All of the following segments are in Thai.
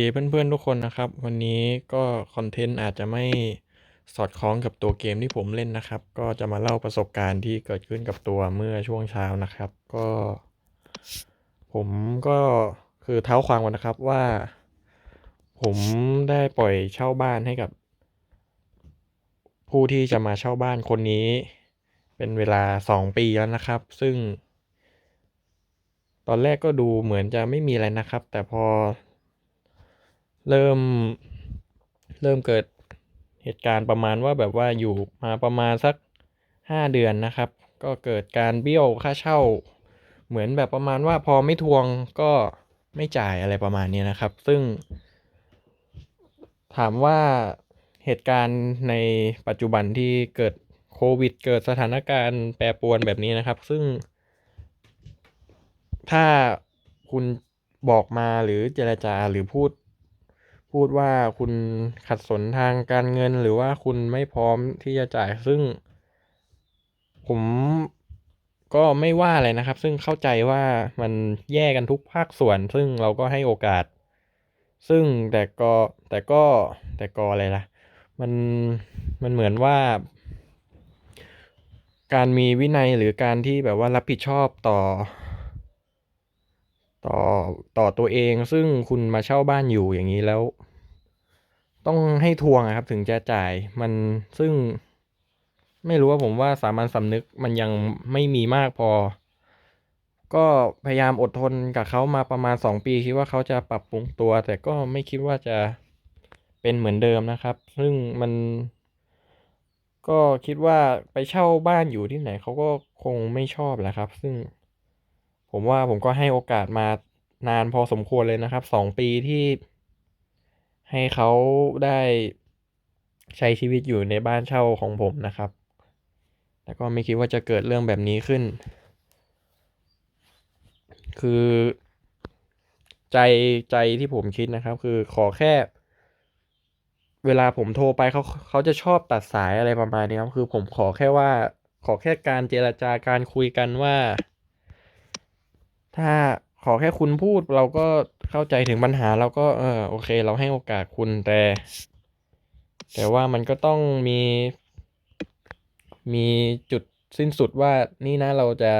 ดีเพื่อนๆทุกคนนะครับ วันนี้ก็คอนเทนต์อาจจะไม่สอดคล้องกับตัวเกมที่ผมเล่นนะครับ ก็จะมาเล่าประสบการณ์ที่เกิดขึ้นกับตัวเมื่อช่วงเช้านะครับ ก็ ผมก็คือเท้าความก่อนนะครับว่า ผมได้ปล่อยเช่าบ้านให้กับ ผู้ที่จะมาเช่าบ้านคนนี้ เป็นเวลาสองปีแล้วนะครับ ซึ่ง ตอนแรกก็ดูเหมือนจะไม่มีอะไรนะครับ แต่พอ เริ่ม เริ่มเกิดเหตุการณ์ประมาณว่าแบบว่าอยู่มาประมาณสักห้าเดือนนะครับ ก็เกิดการเบี้ยวค่าเช่า เหมือนแบบประมาณว่าพอไม่ทวงก็ไม่จ่ายอะไรประมาณนี้นะครับ ซึ่ง ถามว่าเหตุการณ์ในปัจจุบันที่เกิดโควิด เกิดสถานการณ์แปรปรวนแบบนี้นะครับ ซึ่ง ถ้าคุณบอกมาหรือเจรจาหรือพูด พูดว่าคุณขัดสนทางการเงินหรือว่าคุณไม่พร้อมที่จะจ่ายซึ่ง ผมก็ไม่ว่าอะไรนะครับ ซึ่งเข้าใจว่ามันแย่กันทุกภาคส่วน ซึ่งเราก็ให้โอกาส ซึ่งแต่ก็แต่ก็แต่ก็อะไรล่ะ มันมันเหมือนว่า การมีวินัยหรือการที่แบบว่ารับผิดชอบต่อ ต่อต่อตัวเองซึ่งคุณมาเช่าบ้านอยู่อย่างนี้แล้ว ต้องให้ทวงครับถึงจะจ่ายมันซึ่ง ไม่รู้ว่าผมว่าสามัญสำนึกมันยังไม่มีมากพอ ก็พยายามอดทนกับเขามาประมาณสองปีคิดว่าเขาจะปรับปรุงตัว แต่ก็ไม่คิดว่าจะเป็นเหมือนเดิมนะครับ ซึ่งมันก็คิดว่าไปเช่าบ้านอยู่ที่ไหนเขาก็คงไม่ชอบแหละครับ ซึ่ง ผมว่าผมก็ให้โอกาสมานานพอสมควรเลยนะครับสองปีที่ให้เขาได้ใช้ชีวิตอยู่ในบ้านเช่าของผมนะครับแต่ก็ไม่คิดว่าจะเกิดเรื่องแบบนี้ขึ้น คือใจใจที่ผมคิดนะครับ คือขอแค่ เวลาผมโทรไปเขาเขาจะชอบตัดสายอะไรประมาณนี้ครับ คือผมขอแค่ว่าขอแค่การเจรจาการคุยกันว่า ถ้าขอแค่คุณพูดเราก็เข้าใจถึงปัญหาเราก็เออโอเค เราให้โอกาสคุณแต่ แต่ว่ามันก็ต้องมี มีจุดสิ้นสุดว่านี่นะเราจะ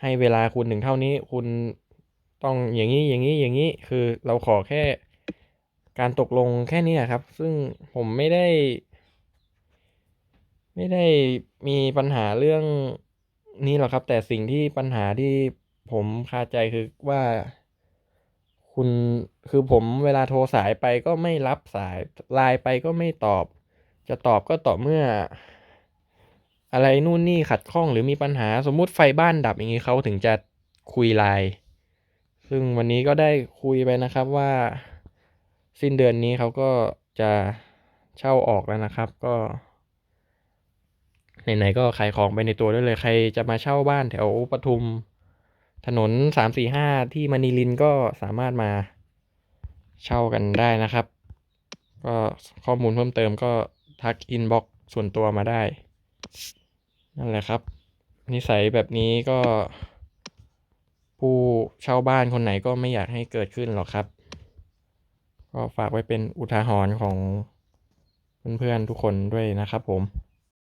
ให้เวลาคุณถึงเท่านี้ คุณต้องอย่างนี้อย่างนี้อย่างนี้คือเราขอแค่การตกลงแค่นี้ครับ ซึ่งผมไม่ได้ ไม่ได้มีปัญหาเรื่องนี้หรอกครับ แต่สิ่งที่ปัญหาที่ ผมคาใจคือว่า คุณคือผมเวลาโทรสายไปก็ไม่รับสายไลน์ไปก็ไม่ตอบ จะตอบก็ต่อเมื่อ อะไรนู่นนี่ขัดข้องหรือมีปัญหาสมมุติไฟบ้านดับอย่างนี้เขาถึงจะคุยไลน์ซึ่งวันนี้ก็ได้คุยไปนะครับว่า สิ้นเดือนนี้เขาก็จะเช่าออกแล้วนะครับ ก็ไหนๆก็ขายของไปในตัวด้วยเลยใครจะมาเช่าบ้านแถวปทุม ถนนสามสี่ห้าที่มณีลินก็สามารถมาเช่ากันได้นะครับ ก็ข้อมูลเพิ่มเติมก็ทักอินบ็อกส่วนตัวมาได้ นั่นแหละครับ นิสัยแบบนี้ก็ ผู้เช่าบ้านคนไหนก็ไม่อยากให้เกิดขึ้นหรอกครับ ก็ฝากไว้เป็นอุทาหรณ์ของเพื่อนๆทุกคนด้วยนะครับผม